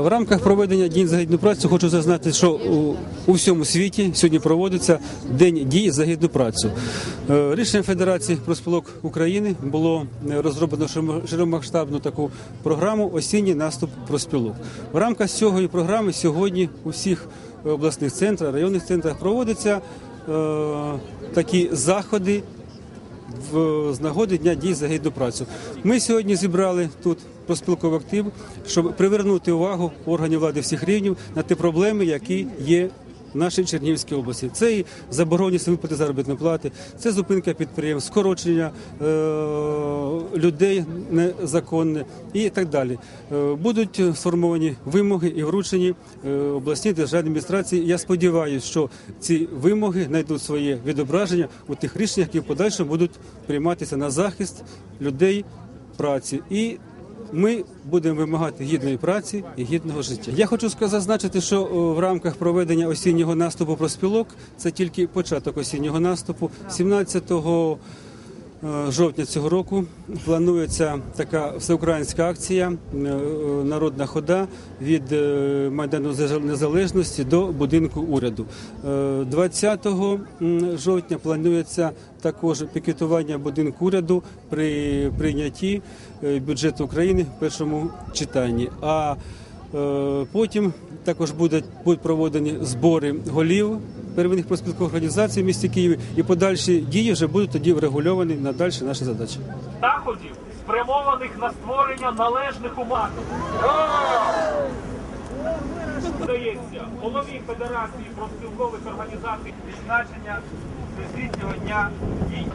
В рамках проведення День за гідну працю хочу зазначити, що у, у всьому світі сьогодні проводиться День дій за гідну працю. Е, Рішенням Федерації профспілок України було е, розроблено широкомасштабну таку програму Осінній наступ профспілок. В рамках цієї програми сьогодні у всіх обласних центрах, районних центрах проводяться е, такі заходи в з нагоди Дня дій за гідну працю. Ми сьогодні зібрали тут проспілковий актив, щоб привернути увагу органів влади всіх рівнів на ті проблеми, які є. В нашій Чернігівській області це і забороненість виплати заробітної плати, це зупинка підприємств, скорочення е- людей незаконне і так далі. Е, будуть сформовані вимоги і вручені е, обласній державній адміністрації. Я сподіваюся, що ці вимоги знайдуть своє відображення у тих рішеннях, які в подальшому будуть прийматися на захист людей праці. І ми будемо вимагати гідної праці і гідного життя. Я хочу зазначити, що в рамках проведення осіннього наступу проспілок це тільки початок осіннього наступу. 17 е, жовтня цього року планується така всеукраїнська акція е, е, Народна хода від е, Майдану Незалежності до будинку уряду. Е, 20 жовтня планується також пікетування будинку уряду при прийнятті е, бюджету України в першому читанні. А е, потім також будуть проводені збори голів первинних проспілкових організацій в місті Києві, і подальші дії вже будуть тоді врегульовані на далі наші задачі. заходів, спрямованих на створення належних умов. Здається, голові Федерації профспілкових організацій відзначення Всесвітнього дня дій.